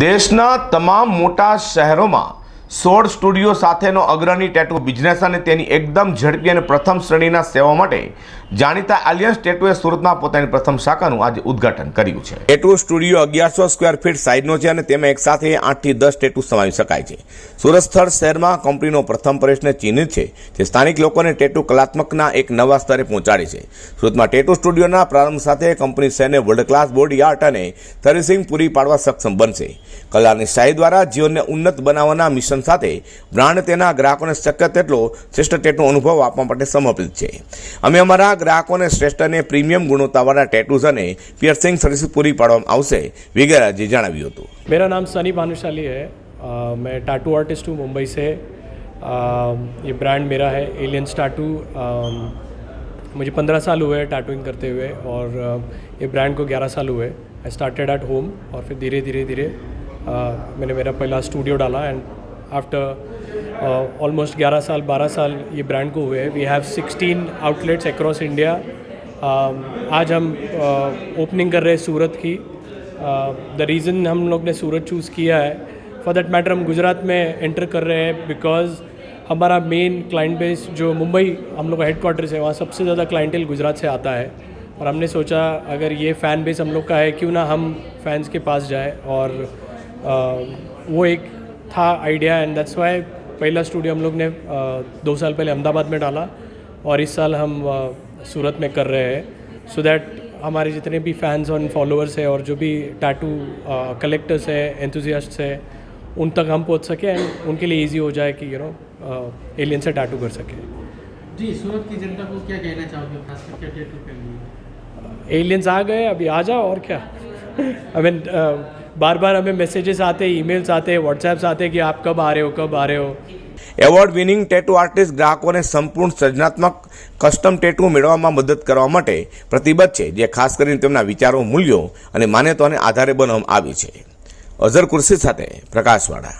દેશના તમામ મોટા શહેરોમાં સોળ સ્ટુડિયો સાથેનો અગ્રણી ટેટુ બિઝનેસ અને તેની એકદમ ઝડપી અને પ્રથમ શ્રેણીના સેવા માટે જાણીતા આલિયન્સ ટેટુએ સુરતમાં પોતાની પ્રથમ શાખાનું આજે ઉદ્ઘાટન કર્યું છે ટેટુ સ્ટુડિયો અગિયારસો સ્ક્વેર ફીટ સાઇઝનો છે અને તેમાં એકસાથે આઠથી દસ ટેટુ સમાવી શકાય છે સુરત સ્થળ શહેરમાં કંપનીનો પ્રથમ પ્રશ્ન ચિહ્નિત છે જે સ્થાનિક લોકોને ટેટુ કલાત્મકના એક નવા સ્તરે પહોંચાડે છે સુરતમાં ટેટુ સ્ટુડિયોના પ્રારંભ સાથે કંપની શહેરને વર્લ્ડ ક્લાસ બોડી આર્ટ અને સર્વિસિંગ પૂરી પાડવા સક્ષમ બનશે કલાની શાહી દ્વારા જીવનને ઉન્નત બનાવવાના મિશન સાથે પ્રાણતેના ગ્રાહકોને સકત એટલો શ્રેષ્ઠ ટેટૂનો અનુભવ આપવા માટે સમર્પિત છે અમે અમારા ગ્રાહકોને શ્રેષ્ઠને પ્રીમિયમ ગુણવત્તાવાળા ટેટૂસ અને પિયર્સિંગ સર્વિસ પૂરી પાડવા આવશે વગેરે જે જાણાવ્યું હતું મેરા નામ સની માનુશાળી હે મે ટેટૂ આર્ટિસ્ટ હું મુંબઈ સે આ યે બ્રાન્ડ મેરા હે એલિયન સ્ટાર ટૂ um મુજે 15 સાલ હુએ હે ટેટૂિંગ કરતે હુએ ઓર યે બ્રાન્ડ કો 11 સાલ હુએ આઈ સ્ટાર્ટેડ એટ હોમ ઓર ફિર ધીરે ધીરે ધીરે મેને મેરા પહલા સ્ટુડિયો ડાલા એન્ડ आफ्टर ऑलमोस्ट uh, ग्यारह साल बारह साल ये ब्रांड को हुए we have sixteen outlets across India आज हम ओपनिंग uh, कर रहे हैं सूरत की द uh, रीज़न हम लोग ने सूरत चूज़ किया है फॉर दैट मैटर हम गुजरात में एंटर कर रहे हैं बिकॉज हमारा मेन क्लाइंट बेस जो मुंबई हम लोग का हेड क्वार्टर्स है वहाँ सबसे ज़्यादा क्लाइंटेल गुजरात से आता है और हमने सोचा अगर ये फ़ैन बेस हम लोग का है क्यों ना हम फैंस के पास जाए और आ, uh, वो एक था आइडिया एंड दैट्स वाई पहला स्टूडियो हम लोग ने दो साल पहले अहमदाबाद में डाला और इस साल हम सूरत में कर रहे हैं सो दैट हमारे जितने भी फैंस और फॉलोअर्स हैं और जो भी टैटू कलेक्टर्स हैं एंथुजियास्ट्स हैं उन तक हम पहुंच सके एंड उनके लिए इजी हो जाए कि यू नो एलियन से टैटू कर सके जी सूरत की जनता को क्या कहना चाहोगे खासकर क्या टैटू के लिए एलियंस आ गए अभी आ जाओ और क्या आई मीन બાર બાર અમે मैसेजेस आते ઈમેલ સાથે વોટ્સએપ સાથે કે આપ કબ कि आप कब आ रहे એવોર્ડ વિનિંગ ટેટુ આર્ટિસ્ટ ગ્રાહકોને સંપૂર્ણ સર્જનાત્મક કસ્ટમ ટેટુ મેળવવામાં મદદ કરવા માટે પ્રતિબદ્ધ છે જે ખાસ કરીને તેમના વિચારો મૂલ્યો અને માન્યતાઓને આધારે બનાવવામાં આવી છે અઝર કુર્સી સાથે પ્રકાશવાળા